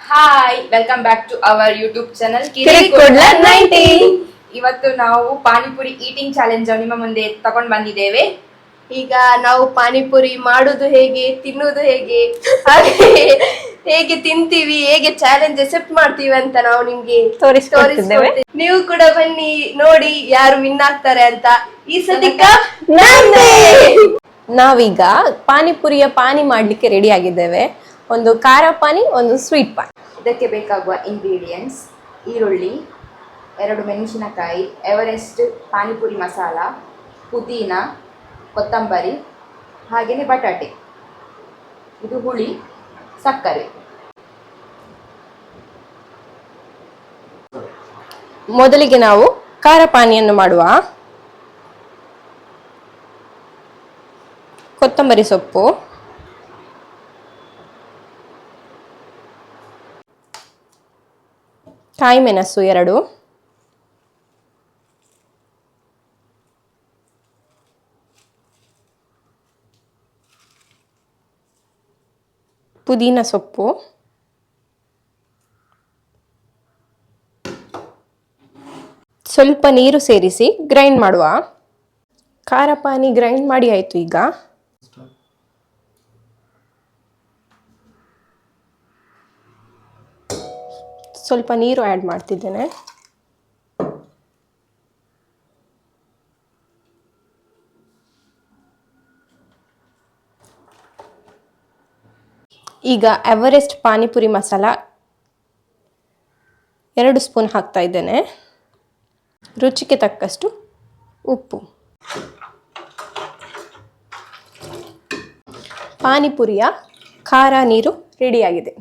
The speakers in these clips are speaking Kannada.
Hi welcome back to our YouTube channel Kirikudla 90. ಇವತ್ತು ನಾವು ಪಾನಿಪುರಿ ಈಟಿಂಗ್ ಚಾಲೆಂಜ್ ನಿಮ್ಮ ಮುಂದೆ ತಗೊಂಡ್ ಬಂದಿದ್ದೇವೆ ಈಗ ನಾವು ಪಾನಿಪುರಿ ಮಾಡುದು ಹೇಗೆ ತಿನ್ನುವುದು ಹೇಗೆ ಹಾಗೆ ಹೇಗೆ ತಿಂತೀವಿ ಹೇಗೆ ಚಾಲೆಂಜ್ ಅಕ್ಸೆಪ್ಟ್ ಮಾಡ್ತೀವಿ ಅಂತ ನಾವು ನಿಮ್ಗೆ ತೋರಿಸ್ಕೊಡ್ತಿದ್ದೇವೆ. ತೋರಿಸ್ಕೊಡ್ತೇವೆ. ನೀವು ಕೂಡ ಬನ್ನಿ ನೋಡಿ ಯಾರು ವಿನ್ ಆಗ್ತಾರೆ ಅಂತ. ಈ ಸದ್ಯಕ್ಕ ನಾವೀಗ ಪಾನಿಪುರಿಯ ಪಾನಿ ಮಾಡ್ಲಿಕ್ಕೆ ರೆಡಿ ಆಗಿದ್ದೇವೆ. ಒಂದು ಖಾರ ಪಾನಿ ಒಂದು ಸ್ವೀಟ್ ಪಾನಿ. ಇದಕ್ಕೆ ಬೇಕಾಗುವ ಇಂಗ್ರೀಡಿಯೆಂಟ್ಸ್ ಈರುಳ್ಳಿ ಎರಡು ಮೆಣಸಿನಕಾಯಿ ಎವರೆಸ್ಟ್ ಪಾನಿಪುರಿ ಮಸಾಲ ಪುದೀನ ಕೊತ್ತಂಬರಿ ಹಾಗೆಯೇ ಬಟಾಟೆ. ಇದು ಹುಳಿ. ಸಕ್ಕರೆ. ಮೊದಲಿಗೆ ನಾವು ಖಾರ ಪಾನಿಯನ್ನು ಮಾಡುವ. ಕೊತ್ತಂಬರಿ ಸೊಪ್ಪು. ಕಾಯಿ ಮೆಣಸು ಎರಡು. ಪುದೀನ ಸೊಪ್ಪು. ಸ್ವಲ್ಪ ನೀರು ಸೇರಿಸಿ ಗ್ರೈಂಡ್ ಮಾಡುವ. ಖಾರ ಪಾನಿ ಗ್ರೈಂಡ್ ಮಾಡಿ ಆಯಿತು ಈಗ. ಸ್ವಲ್ಪ ನೀರು ಆ್ಯಡ್ ಮಾಡ್ತಿದ್ದೇನೆ. ಈಗ ಎವರೆಸ್ಟ್ ಪಾನಿಪುರಿ ಮಸಾಲ ಎರಡು ಸ್ಪೂನ್ ಹಾಕ್ತಾ ಇದ್ದೇನೆ. ರುಚಿಗೆ ತಕ್ಕಷ್ಟು ಉಪ್ಪು. ಪಾನಿಪುರಿಯ ಖಾರ ನೀರು ರೆಡಿಯಾಗಿದೆ.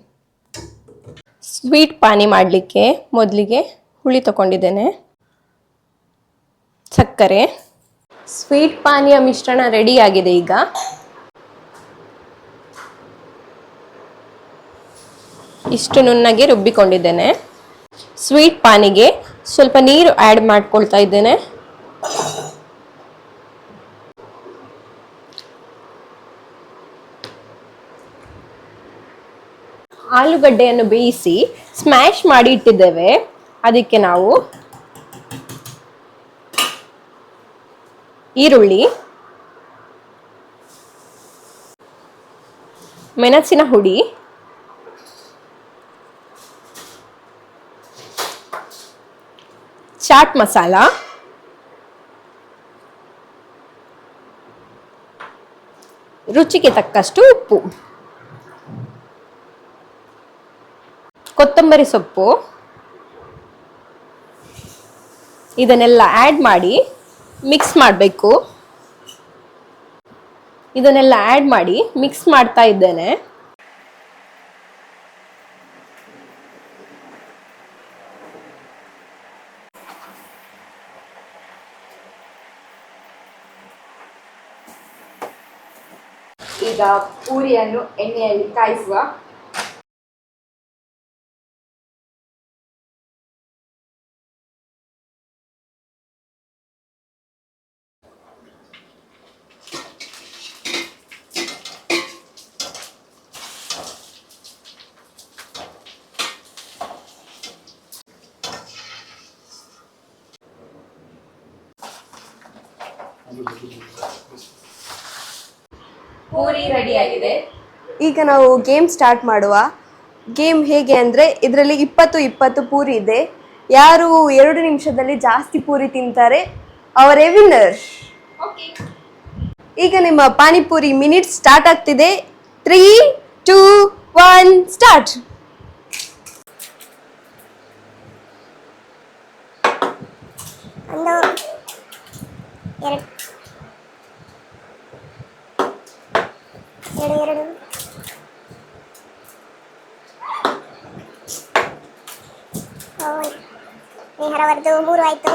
ಸ್ವೀಟ್ ಪಾನಿ ಮಾಡಲಿಕ್ಕೆ ಮೊದಲಿಗೆ ಹುಳಿ ತಗೊಂಡಿದ್ದೇನೆ. ಸಕ್ಕರೆ. ಸ್ವೀಟ್ ಪಾನಿಯ ಮಿಶ್ರಣ ರೆಡಿಯಾಗಿದೆ ಈಗ. ಇಷ್ಟು ನುಣ್ಣಗೆ ರುಬ್ಬಿಕೊಂಡಿದ್ದೇನೆ. ಸ್ವೀಟ್ ಪಾನಿಗೆ ಸ್ವಲ್ಪ ನೀರು ಆ್ಯಡ್ ಮಾಡ್ಕೊಳ್ತಾ ಇದ್ದೇನೆ. ಆಲೂಗಡ್ಡೆಯನ್ನು ಬೇಯಿಸಿ ಸ್ಮ್ಯಾಶ್ ಮಾಡಿ ಇಟ್ಟಿದ್ದೇವೆ. ಅದಕ್ಕೆ ನಾವು ಈರುಳ್ಳಿ, ಮೆಣಸಿನ ಹುಡಿ ಚಾಟ್ ಮಸಾಲ. ರುಚಿಗೆ ತಕ್ಕಷ್ಟು ಉಪ್ಪು. ಕೊತ್ತಂಬರಿ ಸೊಪ್ಪು. ಇದನ್ನೆಲ್ಲ ಆ್ಯಡ್ ಮಾಡಿ ಮಿಕ್ಸ್ ಮಾಡಬೇಕು. ಇದನ್ನೆಲ್ಲ ಆ್ಯಡ್ ಮಾಡಿ ಮಿಕ್ಸ್ ಮಾಡ್ತಾ ಇದ್ದೇನೆ. ಈಗ ಪೂರಿಯನ್ನು ಎಣ್ಣೆಯಲ್ಲಿ ಕಾಯಿಸುವ ಪೂರಿ ರೆಡಿಯಾಗಿದೆ ಈಗ ನಾವು ಗೇಮ್ ಸ್ಟಾರ್ಟ್ ಮಾಡುವ. ಗೇಮ್ ಹೇಗೆ ಅಂದ್ರೆ ಇದರಲ್ಲಿ ಇಪ್ಪತ್ತು ಇಪ್ಪತ್ತು ಪೂರಿ ಇದೆ. ಯಾರು ಎರಡು ನಿಮಿಷದಲ್ಲಿ ಜಾಸ್ತಿ ಪೂರಿ ತಿಂತಾರೆ ಅವರೇ ವಿನ್ನರ್ ಓಕೆ ಈಗ ನಿಮ್ಮ ಪಾನಿಪುರಿ ಮಿನಿಟ್ ಸ್ಟಾರ್ಟ್ ಆಗ್ತಿದೆ. ತ್ರೀ ಟೂ ಒನ್ ಸ್ಟಾರ್ಟ್ ಒಂದು ಎರಡು. ಎರಡು ಎರಡು ಓಯ್ ನೇಹರವರ್ದು ಮೂರು ಆಯ್ತು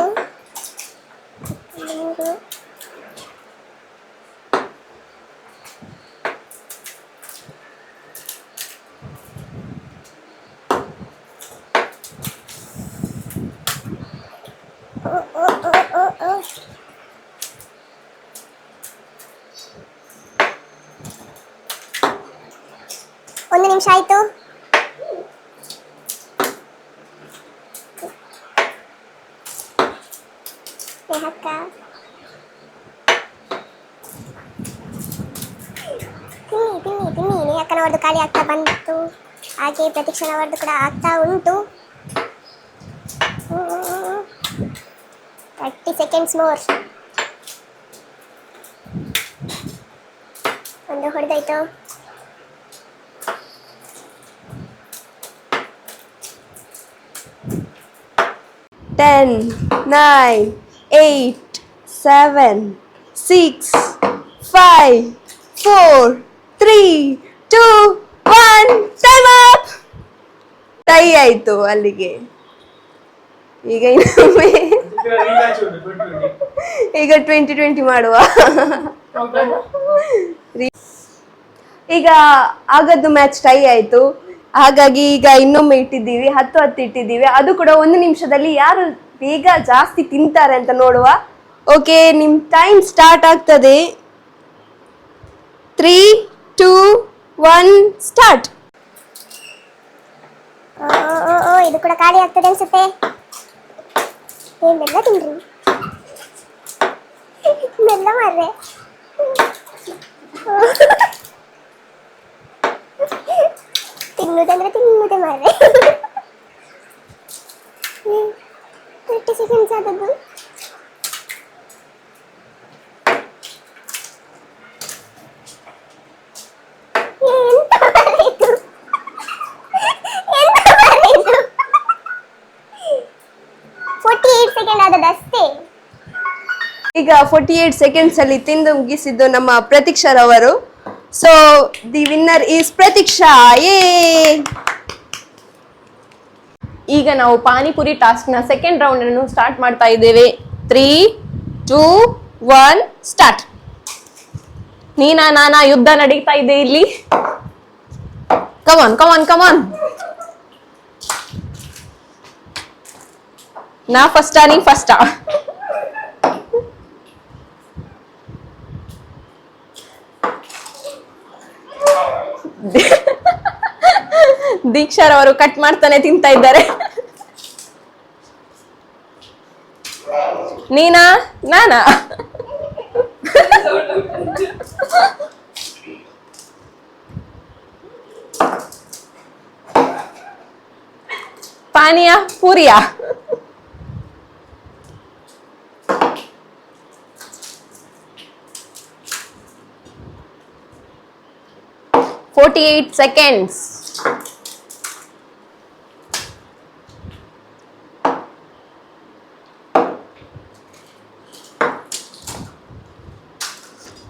ಮೂರು ಓ, ಸ್ನೇಹಕ್ಕ ತಿನ್ನಿ ತಿನ್ನಿ ತಿನ್ನಿ ನೇಹಕ್ಕನವರದು ಖಾಲಿ ಆಗ್ತಾ ಬಂತು. ಹಾಗೆ ಪ್ರತೀಕ್ಷಣವರದು ಕೂಡ ಆಗ್ತಾ ಉಂಟು. ತರ್ಟಿ ಸೆಕೆಂಡ್ಸ್ ಮೋರ್ ಒಂದು ಹೊಡೆದಾಯ್ತು. Ten nine eight seven six five four three two one Time up tie ಆಯಿತು ಅಲ್ಲಿಗೆ. ಈಗ ಇನ್ನೊಮ್ಮೆ. ಈಗ ಟ್ವೆಂಟಿ ಟ್ವೆಂಟಿ ಮಾಡುವ. ಈಗ ಆಗದ್ದು ಮ್ಯಾಚ್ ಟೈ ಆಯ್ತು. ಹಾಗಾಗಿ ಈಗ ಇನ್ನೊಮ್ಮೆ ಇಟ್ಟಿದ್ದೀವಿ, ಹತ್ತು ಹತ್ತು ಇಟ್ಟಿದ್ದೀವಿ. ಅದು ಕೂಡ ಒಂದು ನಿಮಿಷದಲ್ಲಿ ಯಾರು ಬೇಗ ಜಾಸ್ತಿ ತಿಂತಾರೆ ಅಂತ ನೋಡುವ. ಓಕೆ ನಿಮ್ಮ ಟೈಮ್ ಸ್ಟಾರ್ಟ್ ಆಗ್ತದೆ. ತ್ರೀ ಟೂ ಒನ್ ಸ್ಟಾರ್ಟ್ ಇದು ಕೂಡ ಖಾಲಿ ಆಗ್ತದೆ ಅನ್ಸುತ್ತೆ. ಏನ್ ಬೆಲ್ಲ ತಿನ್ರಿ ಮೆಲ್ಲ ಮಾರ್ರೆ. ತಿನ್ನುದಂದ್ರೆ ತಿನ್ನುದೆ ಮಾರ್ರೆ ತರ್ಟಿ ಸೆಕೆಂಡ್ಸ್ ಆದದ್ದು ಎಂತ ಮಾರ್ರೆ ಇದು? ಎಂತ ಮಾರ್ರೆ ಇದು? 48 ಸೆಕೆಂಡ್ ಆದದಷ್ಟೇ ಈಗ ಫೋರ್ಟಿ ಏಟ್ ಸೆಕೆಂಡ್ಸ್ ಅಲ್ಲಿ ತಿಂದು ಮುಗಿಸಿದ್ದು ನಮ್ಮ ಪ್ರತೀಕ್ಷಾರವರು. So the winner is Prateeksha. ಏ ಈಗ ನಾವು ಪಾನಿಪುರಿ ಟಾಸ್ಕ್ನ ಸೆಕೆಂಡ್ ರೌಂಡ್ ಅನ್ನು ಸ್ಟಾರ್ಟ್ ಮಾಡ್ತಾ ಇದ್ದೇವೆ. ತ್ರೀ ಟೂ ಒನ್ ಸ್ಟಾರ್ಟ್ ನೀನಾ, ನಾನಾ, ಯುದ್ಧ ನಡೀತಾ ಇದೆ ಇಲ್ಲಿ. ಕಮಾನ್ ಕಮಾನ್ ಕಮಾನ್ ನಾ ಫಸ್ಟಾ ನೀ ಫಸ್ಟಾ ದೀಕ್ಷಾರ್ ಅವರು ಕಟ್ ಮಾಡ್ತಾನೆ ತಿಂತಾ ಇದ್ದಾರೆ. ನೀನಾ? ನಾನಾ? ಪಾನೀಯ ಪೂರಿಯಾ? ಫೋರ್ಟಿ ಏಟ್ ಸೆಕೆಂಡ್ಸ್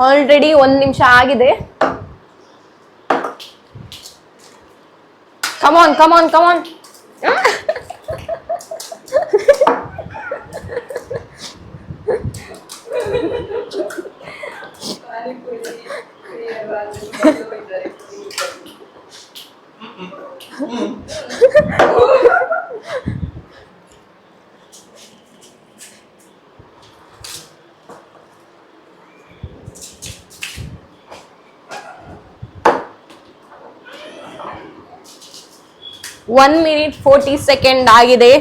ಆಲ್ರೆಡಿ ಒಂದು ನಿಮಿಷ ಆಗಿದೆ. Come on come on come on one minute forty second ಆಗಿದೆ.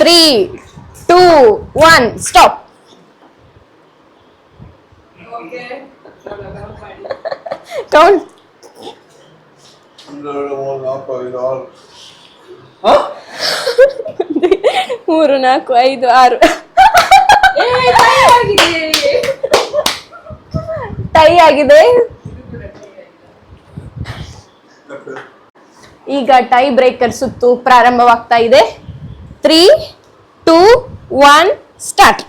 Three two one stop count ಮೂರು, ನಾಲ್ಕು, ಐದು, ಆರು. ಟೈ ಆಗಿದೆ ಈಗ ಟೈ ಬ್ರೇಕರ್ ಸುತ್ತು ಪ್ರಾರಂಭವಾಗ್ತಾ ಇದೆ. Three, two, one, start.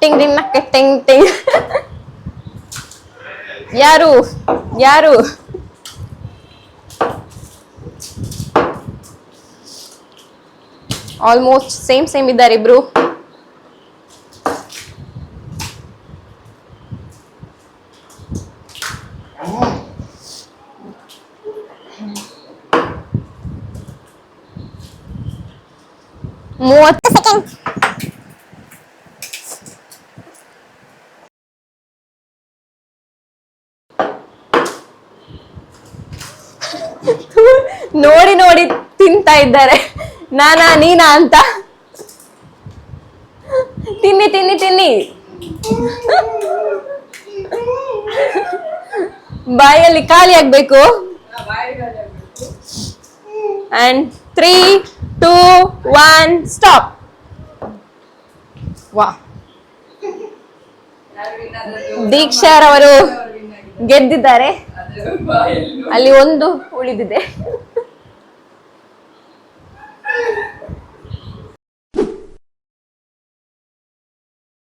ಟಿಂಗ್ ಟಿಂಗ್ ಟಿಂಗ್ ಟಿಂಗ್. ಯಾರು? ಯಾರು? ಆಲ್ಮೋಸ್ಟ್ ಸೇಮ್ ಸೇಮ್ ಇದ್ದಾರೆ ಇಬ್ರು. ಮೂವತ್ತು ನೋಡಿ ನೋಡಿ ತಿಂತಾ ಇದ್ದಾರೆ. ನಾನಾ ನೀನಾ ಅಂತ. ತಿನ್ನಿ ತಿನ್ನಿ ತಿನ್ನಿ. ಬಾಯಲ್ಲಿ ಖಾಲಿ ಆಗ್ಬೇಕು. And three two one stop ವಾ. ದೀಕ್ಷಾರವರು ಗೆದ್ದಿದ್ದಾರೆ. ಅಲ್ಲಿ ಒಂದು ಉಳಿದಿದೆ.